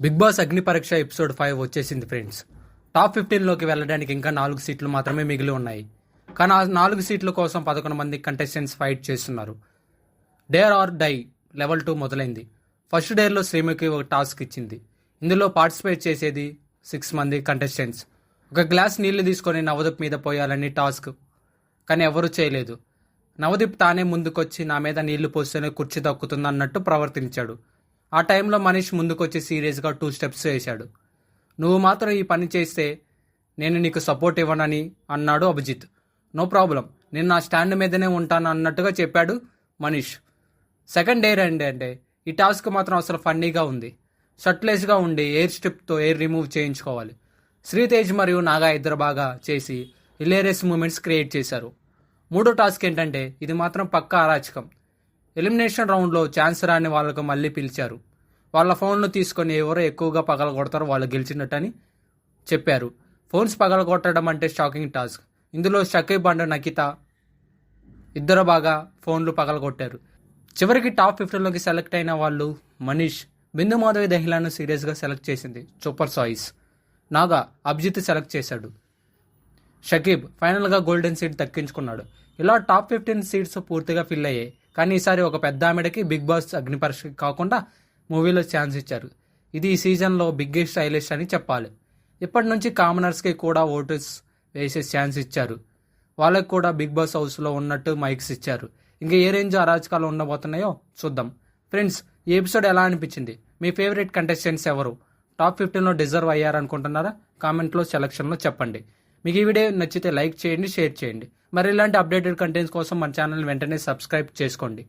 Big boss Agni Pariksha episode five వచ్చేసింది friends. Top ఫిఫ్టీన్లోకి వెళ్ళడానికి ఇంకా నాలుగు సీట్లు మాత్రమే మిగిలి ఉన్నాయి. కానీ ఆ నాలుగు సీట్ల కోసం పదకొండు మంది కంటెస్టెంట్స్ ఫైట్ చేస్తున్నారు. Dare or die level two మొదలైంది. ఫస్ట్ డేర్లో శ్రీముఖి ఒక టాస్క్ ఇచ్చింది. ఇందులో పార్టిసిపేట్ చేసేది సిక్స్ మంది కంటెస్టెంట్స్ ఒక గ్లాస్ నీళ్ళు తీసుకొని నవదీప్ మీద పోయాలని టాస్క్ కానీ ఎవరూ చేయలేదు. నవదీప్ తానే ముందుకొచ్చి నా మీద నీళ్ళు పోస్తేనే కుర్చీ దక్కుతుంది అన్నట్టు ప్రవర్తించాడు. ఆ టైంలో మనీష్ ముందుకొచ్చి సీరియస్గా టూ స్టెప్స్ వేశాడు. నువ్వు మాత్రం ఈ పని చేస్తే నేను నీకు సపోర్ట్ ఇవ్వనని అన్నాడు అభిజిత్. No problem. నేను నా స్టాండ్ మీదనే ఉంటాను అన్నట్టుగా చెప్పాడు మనీష్. సెకండ్ డేర్ అండి అంటే ఈ టాస్క్ మాత్రం అసలు ఫన్నీగా ఉంది. షర్ట్లెస్గా ఉండి ఎయిర్ స్ట్రిప్తో ఎయిర్ రిమూవ్ చేయించుకోవాలి. శ్రీతేజ్ మరియు నాగా ఇద్దరు బాగా చేసి హిలేరియస్ మూమెంట్స్ క్రియేట్ చేశారు. మూడో టాస్క్ ఏంటంటే ఇది మాత్రం పక్కా అరాచకం. ఎలిమినేషన్ రౌండ్లో ఛాన్స్ రాని వాళ్ళకు మళ్ళీ పిలిచారు. వాళ్ళ ఫోన్లు తీసుకొని ఎవరో ఎక్కువగా పగలగొడతారో వాళ్ళు గెలిచినట్టని చెప్పారు. ఫోన్స్ పగలగొట్టడం అంటే షాకింగ్ టాస్క్. ఇందులో షకీబ్ అండ్ నకిత ఇద్దరు బాగా ఫోన్లు పగలగొట్టారు చివరికి టాప్ ఫిఫ్టీన్లోకి సెలెక్ట్ అయిన వాళ్ళు మనీష్ బిందు మాధవి దహిలాను సీరియస్గా సెలెక్ట్ చేసింది. సూపర్ సాయిస్. నాగా అభిజిత్ సెలెక్ట్ చేశాడు. షకీబ్ ఫైనల్గా గోల్డెన్ సీట్ దక్కించుకున్నాడు. ఇలా టాప్ ఫిఫ్టీన్ సీట్స్ పూర్తిగా ఫిల్ అయ్యాయి. కానీ ఈసారి ఒక పెద్ద ఆమెడకి బిగ్ బాస్ అగ్నిపరీక్ష కాకుండా మూవీలో ఛాన్స్ ఇచ్చారు. ఇది ఈ సీజన్లో బిగ్గెస్ట్ హైలైట్స్ అని చెప్పాలి. ఇప్పటి నుంచి కామనర్స్కి కూడా ఓటర్స్ వేసే ఛాన్స్ ఇచ్చారు. వాళ్ళకి కూడా బిగ్ బాస్ హౌస్లో ఉన్నట్టు మైక్స్ ఇచ్చారు. ఇంకా ఏ రేంజ్ అరాచకాలు ఉండబోతున్నాయో చూద్దాం. ఫ్రెండ్స్ ఈ ఎపిసోడ్ ఎలా అనిపించింది? మీ ఫేవరెట్ కంటెస్టెంట్స్ ఎవరు? టాప్ ఫిఫ్టీన్లో డిజర్వ్ అయ్యారనుకుంటున్నారా? కామెంట్లో సెలక్షన్లో చెప్పండి. మీకు ఈ వీడియో నచ్చితే లైక్ చేయండి షేర్ చేయండి. మరి ఇలాంటి అప్డేటెడ్ కంటెంట్స్ కోసం మన ఛానల్ వెంటనే సబ్స్క్రైబ్ చేసుకోండి.